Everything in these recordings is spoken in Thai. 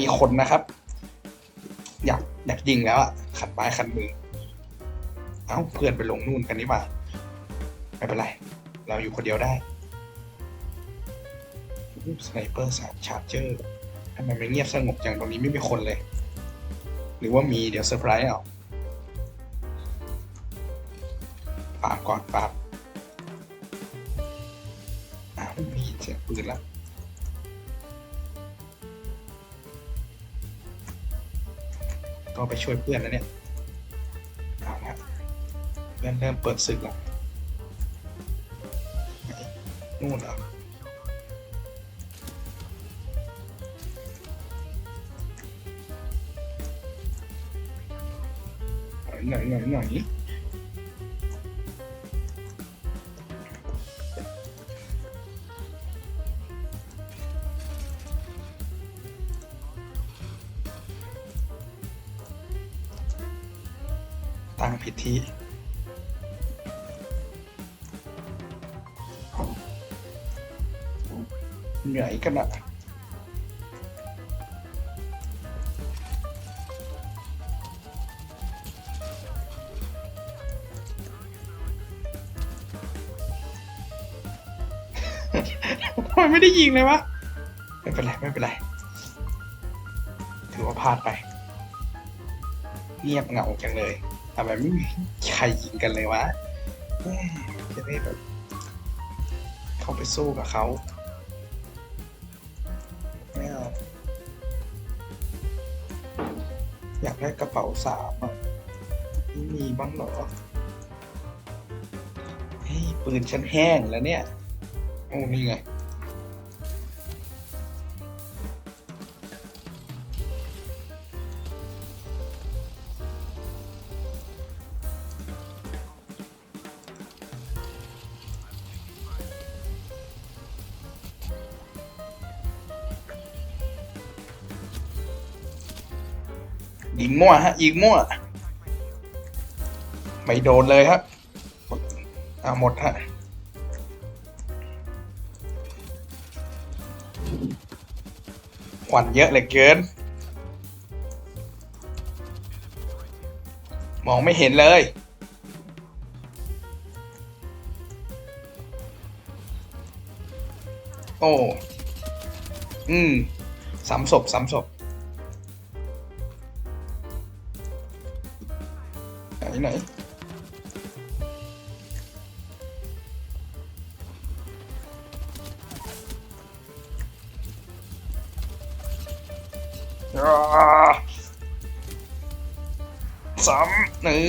มีคนนะครับ อยากอยากยิงแล้วอะขัดไม้ขัดมือ เอ้าเพื่อนไปลงนู่นกันนี่มาไม่เป็นไร เราอยู่คนเดียวได้สไนเปอร์สามชาร์เจอร์ทำไมไม่เงียบสงบอย่างตรงนี้ไม่มีคนเลย หรือว่ามีเดี๋ยวเซอร์ไพรส์เอาปาบก่อนปาบอ้าวมีเสียงปืนแล้ว ก็ไปช่วยเพื่อนแล้วเนี่ยเอาละเพื่อนเริ่มเปิดศึกแล้วไหนนู่นเหรอไหนไหนไหน ตั้งผิดที่ เหนื่อยกันอะทำไมไม่ได้ยิงเลยวะ ไม่เป็นไร ไม่เป็นไร ถือว่าพลาดไป เงียบเหงาจังเลย ทำไมไม่มีใครยิงกันเลยวะจะได้แบบเข้าไปสู้กับเขาไม่เอาอยากได้กระเป๋าสามอะไม่มีบ้างเหรอเฮ้ยปืนฉันแห้งแล้วเนี่ย โอ้นี่ไง ยิงมั่วฮะยิงมั่ว ไม่โดนเลยครับเอาหมดฮะควันเยอะเหลือเกิน มองไม่เห็นเลยโอ้ อืมสามศพสามศพ ไหนไหนสามหนึ่ง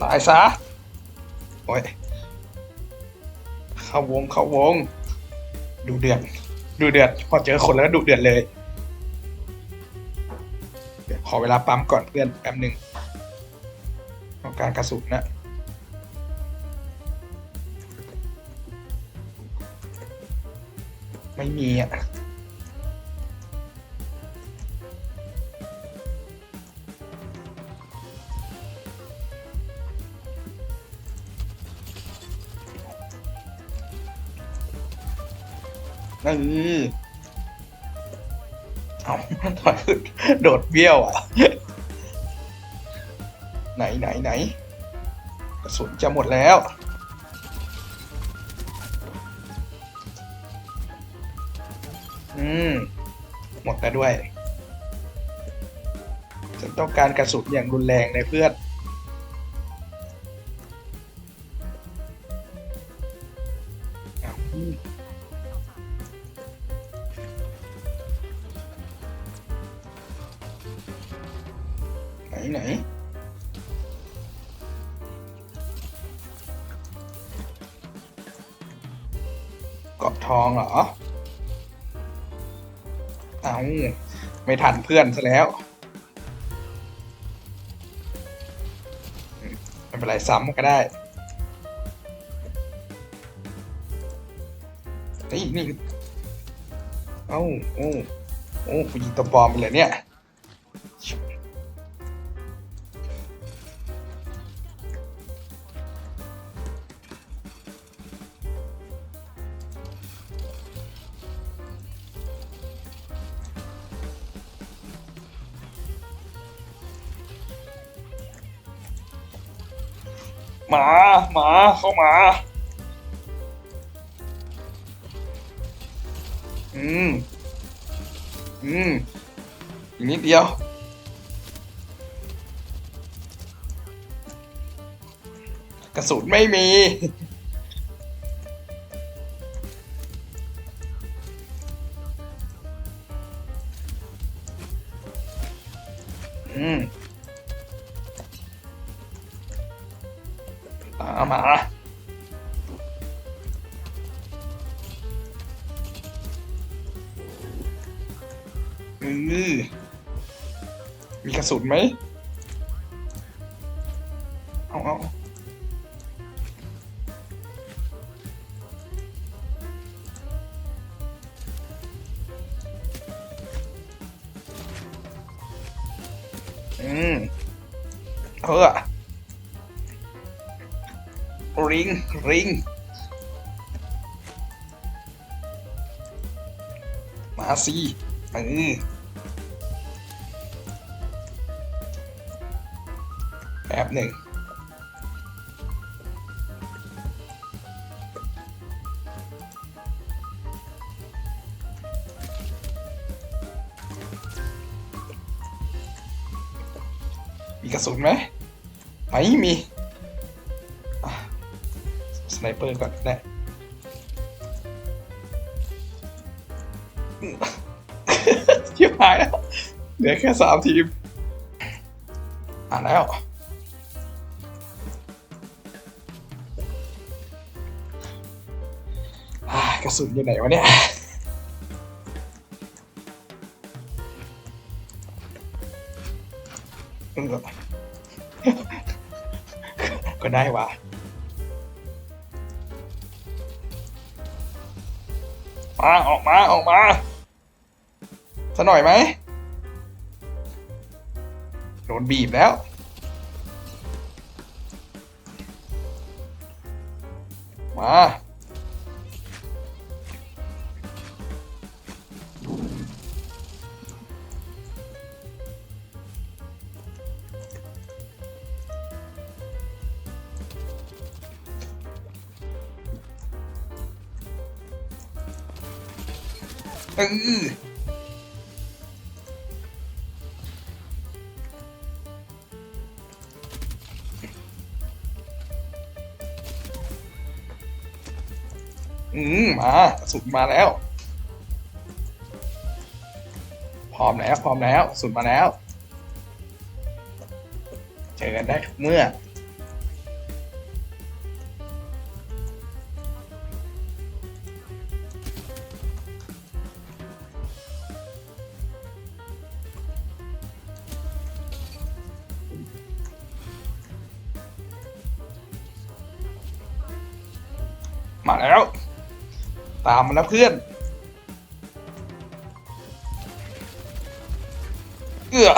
ตายซะ โอ้ย เข้าวง เข้าวง ดูเดือด ดูเดือด พอเจอคนแล้วดูเดือดเลย อเวลาปั๊มก่อนเพื่อนแป๊บหนึ่งต้องการกระสุนนะไม่มีอะเออ เอาถอยขึ้นโดดเบี้ยวอะ ไหนไหนไหนกระสุนจะหมดแล้ว อืม หมดแล้วด้วย ฉันต้องการกระสุนอย่างรุนแรงในเพื่อน ไหนไหนกรอบทองเหรอ เอาไม่ทันเพื่อนซะแล้ว ไม่เป็นไรซ้ำก็ได้ นี่นี่ เอ้าโอ้โอ้กูยิงตัวปลอมไปเลยเนี่ย หมาหมาเข้ามา อืม อืมอีกนิดเดียว กระสุนไม่มี อืม ตามมาอือมีกระสุนไหมเอาเอา ริงริงมาสิเออแป๊บหนึ่งมีกระสุนไหมไม่มี นเปอร์ก่อนได้ชิบหายแล้ว เหลือแค่สามทีม อ่านแล้ว กระสุนอยู่ไหนวะเนี่ยก็ได้ว่ะ มาออกมาออกมาสักหน่อยไหมโดนบีบแล้ว มา เอออืมมาสุนมาแล้ว พร้อมแล้ว พร้อมแล้ว สุนมาแล้ว เจอกันได้ทุกเมื่อ มาแล้ว ตามมาแล้วเพื่อน เอื้อ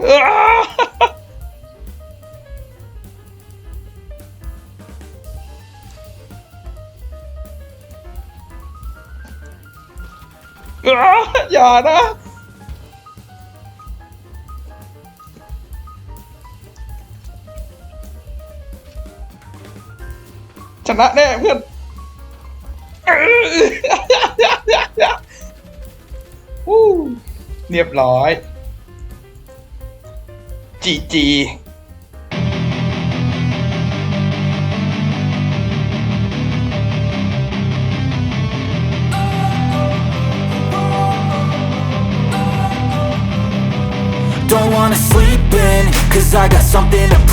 เอื้อเอื้ออย่านะ ชนะแน่เพื่อนเออวู้เรียบร้อย จีจี Don't wanna sleep in, cause I got something to prove